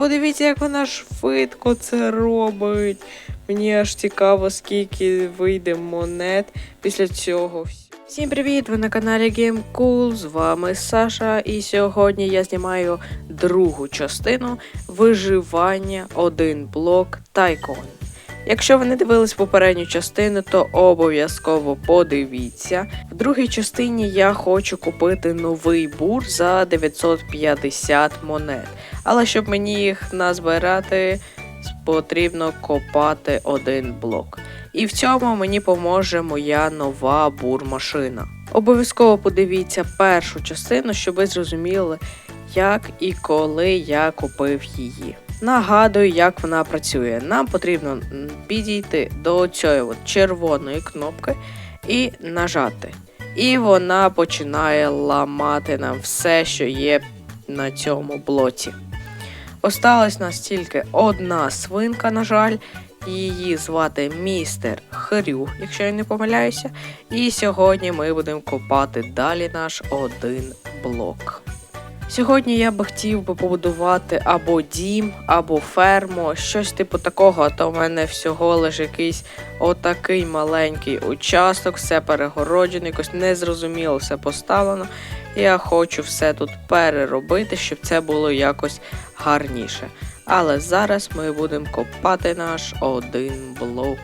Подивіться, як вона швидко це робить. Мені аж цікаво, скільки вийде монет після цього. Всім привіт! Ви на каналі GameCool, з вами Саша, і сьогодні я знімаю другу частину виживання один блок Тайкон. Якщо ви не дивились попередню частину, то обов'язково подивіться. В другій частині я хочу купити новий бур за 950 монет. Але щоб мені їх назбирати, потрібно копати один блок. І в цьому мені поможе моя нова бурмашина. Обов'язково подивіться першу частину, щоб ви зрозуміли, як і коли я купив її. Нагадую, як вона працює. Нам потрібно підійти до цієї от червоної кнопки і нажати. І вона починає ламати нам все, що є на цьому блоці. Осталась нас тільки одна свинка, на жаль. Її звати містер Хрю, якщо я не помиляюся. І сьогодні ми будемо копати далі наш один блок. Сьогодні я би хотів би побудувати або дім, або ферму, щось типу такого, а то в мене всього лише якийсь отакий маленький участок, все перегороджено, якось незрозуміло все поставлено. Я хочу все тут переробити, щоб це було якось гарніше. Але зараз ми будемо копати наш один блок.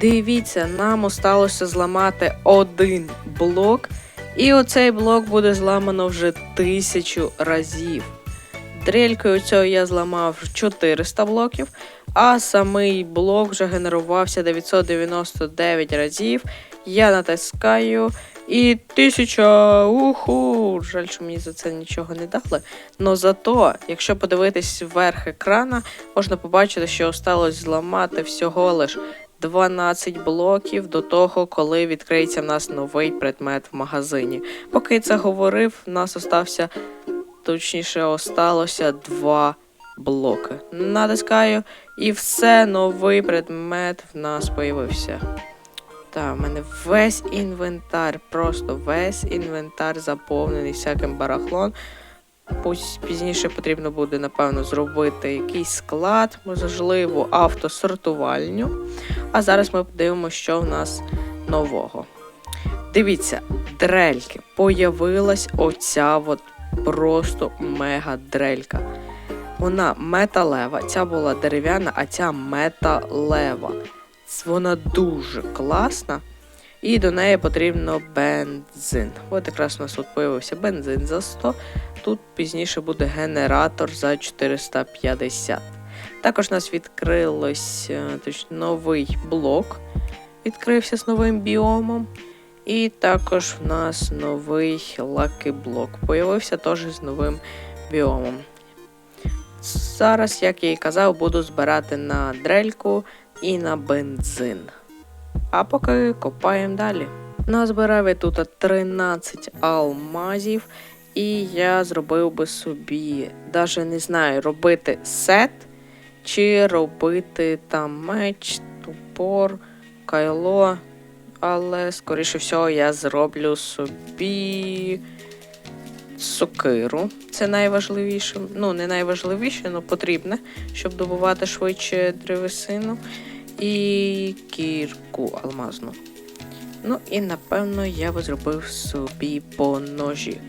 Дивіться, нам осталося зламати один блок, і оцей блок буде зламано вже тисячу разів. Дрелькою цього я зламав 400 блоків, а самий блок вже генерувався 999 разів. Я натискаю і тисяча. Уху! Жаль, що мені за це нічого не дали. Но зато, якщо подивитись вверх екрана, можна побачити, що осталось зламати всього лиш 12 блоків до того, коли відкриється в нас новий предмет в магазині. Поки це говорив, в нас остався, точніше, осталося 2 блоки. Натискаю, і все, новий предмет в нас появився. Та, в мене весь інвентар, просто весь інвентар заповнений всяким барахлом. Пізніше потрібно буде, напевно, зробити якийсь склад, можливо, автосортувальню. А зараз ми подивимося, що в нас нового. Дивіться, дрельки. Появилась оця от просто мега дрелька. Вона металева, ця була дерев'яна, а ця металева. Вона дуже класна. І до неї потрібно бензин. От якраз у нас тут появився бензин за 100. Тут пізніше буде генератор за 450. Також у нас відкрилось е, новий блок. Відкрився з новим біомом. І також в нас новий лаки-блок. Появився теж з новим біомом. Зараз, як я і казав, буду збирати на дрельку і на бензин. А поки копаємо далі. Назбирав я тут 13 алмазів, і я зробив би собі, навіть не знаю, робити сет чи робити там меч, топор, кайло. Але, скоріше всього, я зроблю собі сокиру. Це найважливіше. Ну, не найважливіше, але потрібне, щоб добувати швидше древесину. І кірку алмазну. Ну і напевно я би зробив собі по ножі.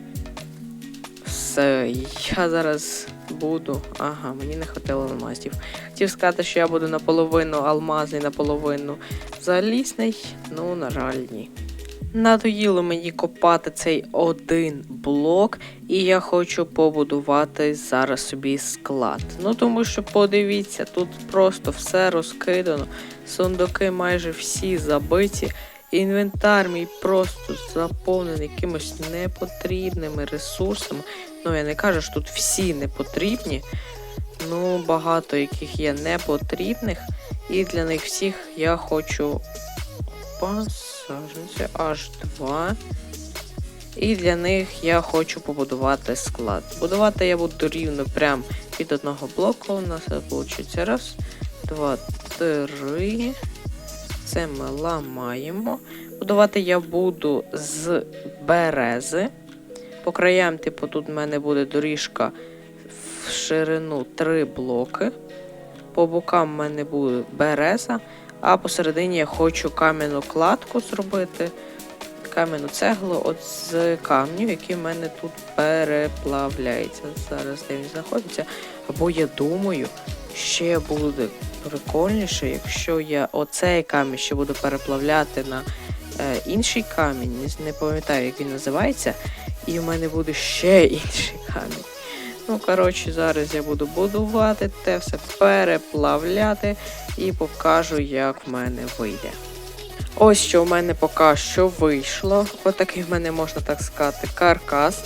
Все, я зараз буду. Ага, мені не хватило алмазів. Хотів сказати, що я буду наполовину алмазний, наполовину залізний, Ну, на жаль, ні. Надоїло мені копати цей один блок, і я хочу побудувати зараз собі склад. Ну тому що подивіться, тут просто все розкидано, сундуки майже всі забиті. Інвентар мій просто заповнений якимось непотрібними ресурсами. Ну, я не кажу, що тут всі не потрібні. Ну, багато яких є непотрібних. І для них всіх я хочу посадженці аж два. І для них я хочу побудувати склад. Будувати я буду рівно прям від одного блоку. У нас вийде раз, два, три. Це ми ламаємо. Будувати я буду з берези. По краям, типу, тут в мене буде доріжка в ширину три блоки. По бокам в мене буде береза, а посередині я хочу кам'яну кладку зробити. Кам'яну цеглу от з камнів, які в мене тут переплавляються. Зараз де він знаходиться. Або я думаю, ще буде прикольніше, якщо я оцей камінь ще буду переплавляти на е, інший камінь, не пам'ятаю, як він називається, і в мене буде ще інший камінь. Ну, коротше, зараз я буду будувати те все переплавляти і покажу, як в мене вийде. Ось що в мене поки що вийшло. Отакий в мене можна так сказати каркас.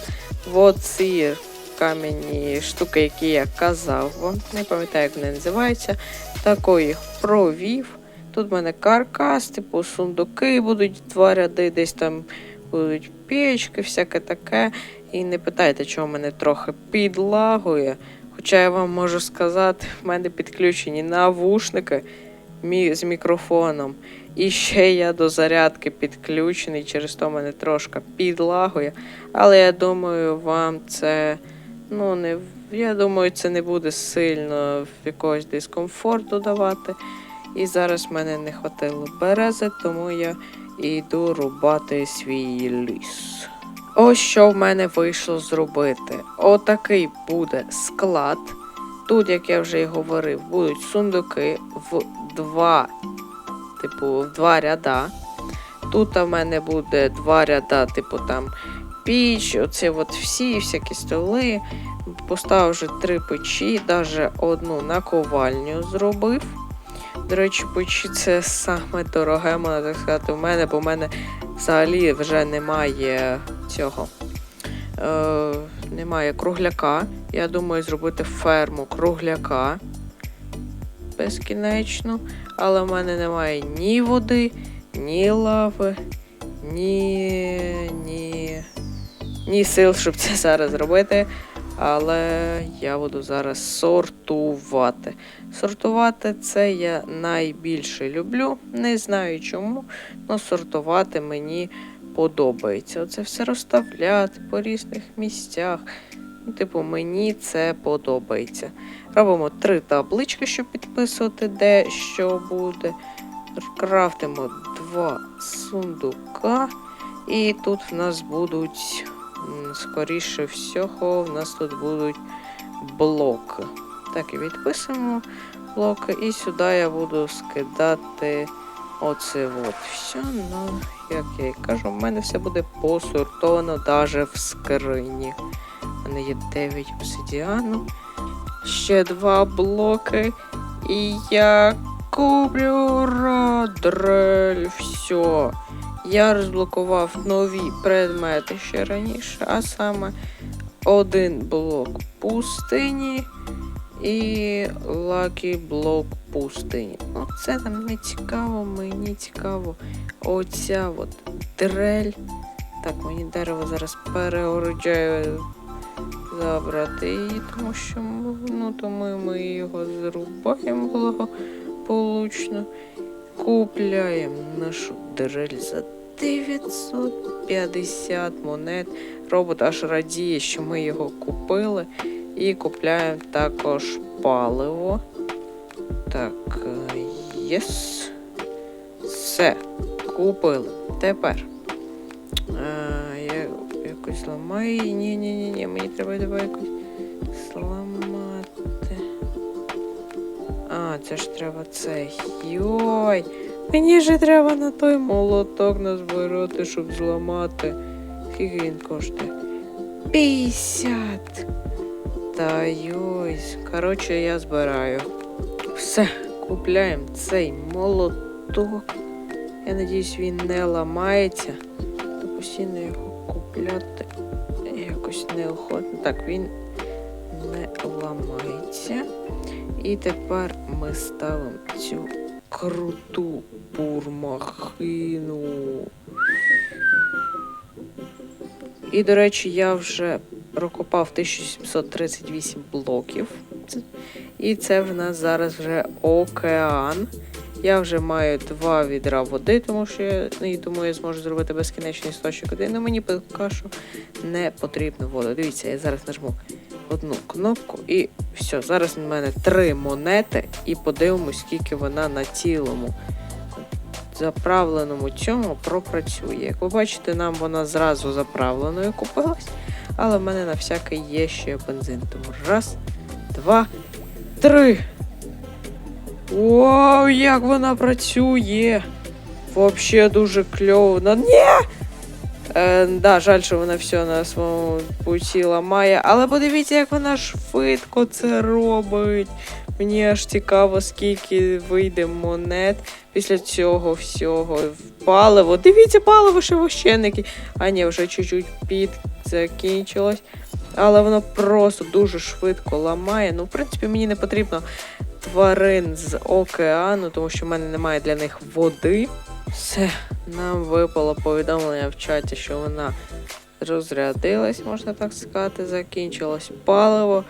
От ці кам'яні штуки, які я казав вам. Не пам'ятаю, як вони називаються. Тако їх провів. Тут в мене каркас, типу сундуки будуть два ряди, десь там будуть печки, всяке таке. І не питайте, чого мене трохи підлагує. Хоча я вам можу сказати, в мене підключені навушники з мікрофоном. І ще я до зарядки підключений, через то мене трошки підлагує. Але я думаю, вам це. Ну, не я думаю, це не буде сильно якогось дискомфорту давати. І зараз в мене не хватило берези, тому я йду рубати свій ліс. Ось що в мене вийшло зробити. Отакий буде склад. Тут, як я вже і говорив, будуть сундуки в два, типу, в два ряда. Тут в мене буде два ряда, типу там піч, оце от всі всякі столи. Поставив вже три печі, навіть одну наковальню зробив. До речі, печі це саме дороге, можна так сказати, у мене, бо в мене взагалі вже немає цього. Е, немає кругляка. Я думаю зробити ферму кругляка безкінечно. Але в мене немає ні води, ні лави, ні, ні, ні сил, щоб це зараз зробити. Але я буду зараз сортувати. Сортувати це я найбільше люблю. Не знаю чому, але сортувати мені подобається. Оце все розставляти по різних місцях. Типу, мені це подобається. Робимо три таблички, щоб підписувати, де що буде. Крафтимо два сундука. І тут в нас будуть, скоріше всього, в нас тут будуть блоки. Так, і відписуємо блоки. І сюди я буду скидати оце от все. Ну, як я і кажу, в мене все буде посортовано навіть в скрині. У мене є 9 обсидіану. Ще два блоки. І я куплю радрель. Все. Я розблокував нові предмети ще раніше, а саме один блок пустині і лакі блок пустині. Ну, це там не цікаво, мені цікаво. Оця от дрель. Так, мені дерево зараз переороджаю забрати її, тому що ну, тому ми його зрубаємо благополучно. Купляємо нашу дрель за 950 монет. Робот аж радіє, що ми його купили. І купляємо також паливо. Так, єс. Все, купили. Тепер. Е, я якось ламаю. Ні, ні, ні, ні, мені треба давай якось зламати. А, це ж треба цей. Йой! Мені ж треба на той молоток назбирати, щоб зламати. Скільки він коштує? 50. Та йой. Коротше, я збираю. Все, купляємо цей молоток. Я надіюсь, він не ламається. То постійно його купляти якось неохотно. Так, він не ламається. І тепер ми ставимо цю круту бурмахину. І, до речі, я вже прокопав 1738 блоків. І це в нас зараз вже океан. Я вже маю два відра води, тому що я ну, і думаю, я зможу зробити безкінечний істочник води. але мені поки що не потрібно вода. Дивіться, я зараз нажму одну кнопку і все. Зараз в мене три монети, і подивимось, скільки вона на цілому заправленому цьому пропрацює. Як ви бачите, нам вона зразу заправленою купилась, але в мене на всякий є ще бензин. Тому раз, два, три. Вау, як вона працює! Вообще дуже кльово. Ні! Е, да, жаль, що вона все на своєму путі ламає, але подивіться, як вона швидко це робить. Мені аж цікаво, скільки вийде монет після цього всього. Паливо. Дивіться, паливо шивощенники. А ні, вже чуть-чуть під закінчилось. Але воно просто дуже швидко ламає. Ну, в принципі, мені не потрібно тварин з океану, тому що в мене немає для них води. Все, нам випало повідомлення в чаті, що вона розрядилась, можна так сказати, закінчилось паливо.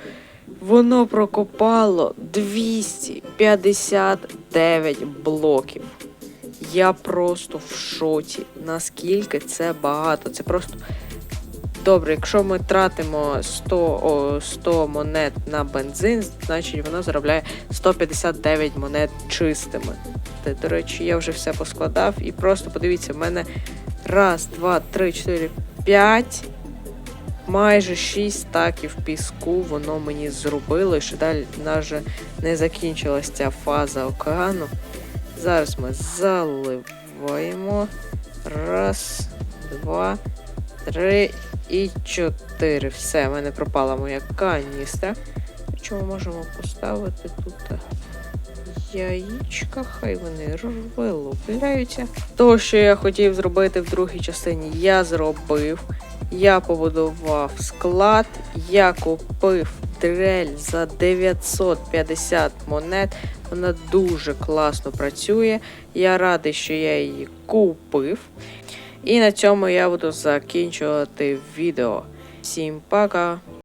Воно прокопало 259 блоків. Я просто в шоці. Наскільки це багато? Це просто. Добре, якщо ми тратимо 100, о, 100 монет на бензин, значить воно заробляє 159 монет чистими. Та, До речі, я вже все поскладав і просто подивіться, в мене раз, два, три, чотири, п'ять. Майже 6 стаків піску воно мені зробило, і ще далі навіть не закінчилась ця фаза океану. Зараз ми заливаємо. Раз, два, три і чотири. Все, в мене пропала моя каністра. Що ми можемо поставити тут? Яєчка, хай вони вилупляються. То, що я хотів зробити в другій частині, я зробив. Я побудував склад, я купив дрель за 950 монет. Вона дуже класно працює. Я радий, що я її купив. І на цьому я буду закінчувати відео. Всім пока!